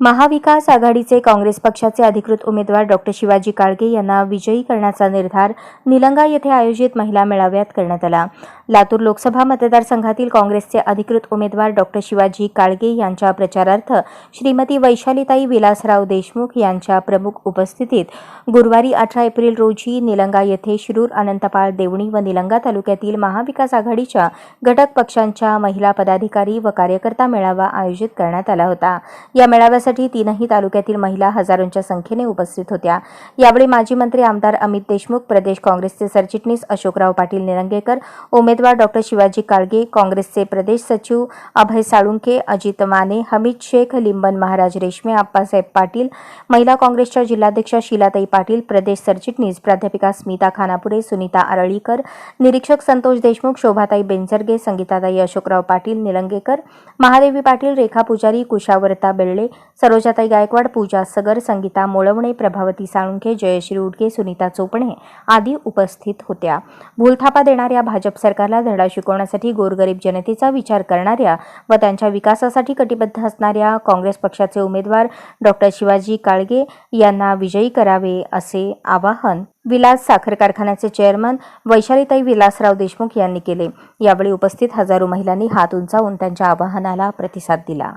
महाविकास आघाडीचे काँग्रेस पक्षाचे अधिकृत उमेदवार डॉक्टर शिवाजी काळगे यांना विजयी करण्याचा निर्धार निलंगा येथे आयोजित महिला मेळाव्यात करण्यात आला. लातूर लोकसभा मतदारसंघातील काँग्रेसचे अधिकृत उमेदवार डॉक्टर शिवाजी काळगे यांच्या प्रचारार्थ श्रीमती वैशालीताई विलासराव देशमुख यांच्या प्रमुख उपस्थितीत गुरुवारी अठरा एप्रिल रोजी निलंगा येथे शिरूर अनंतपाळ देवणी व निलंगा तालुक्यातील महाविकास आघाडीच्या घटक पक्षांच्या महिला पदाधिकारी व कार्यकर्ता मेळावा आयोजित करण्यात आला होता. या मेळाव्यासाठी तीनही तालुक्यातील महिला हजारोंच्या संख्येने उपस्थित होत्या. यावेळी माजी मंत्री आमदार अमित देशमुख प्रदेश काँग्रेसचे सरचिटणीस अशोकराव पाटील निलंगेकर उमेदवार डॉक्टर शिवाजी काळगे काँग्रेसचे प्रदेश सचिव अभय साळुंके अजित माने हमीद शेख लिंबन महाराज रेशमे आप्पासाहेब पाटील महिला काँग्रेसच्या जिल्हाध्यक्षा शिलाताई पाटील प्रदेश सरचिटणीस प्राध्यापिका स्मिता खानापुरे सुनीता आरळीकर निरीक्षक संतोष देशमुख शोभाताई बेंजरगे संगीताताई अशोकराव पाटील निलंगेकर महादेवी पाटील रेखा पुजारी कुशावर्ता बेर्ळे सरोजाताई गायकवाड पूजा सगर संगीता मोळवणे प्रभावती साळुंखे जयश्री उडके सुनीता चोपणे आदी उपस्थित होत्या. भूलथापा देणाऱ्या भाजप सरकारला धडा शिकवण्यासाठी गोरगरीब जनतेचा विचार करणाऱ्या व त्यांच्या विकासासाठी कटिबद्ध असणाऱ्या काँग्रेस पक्षाचे उमेदवार डॉक्टर शिवाजी काळगे यांना विजयी करावे असे आवाहन विलास साखर कारखान्याचे चेअरमन वैशालीताई विलासराव देशमुख यांनी केले. यावेळी उपस्थित हजारो महिलांनी हात उंचावून त्यांच्या आवाहनाला प्रतिसाद दिला.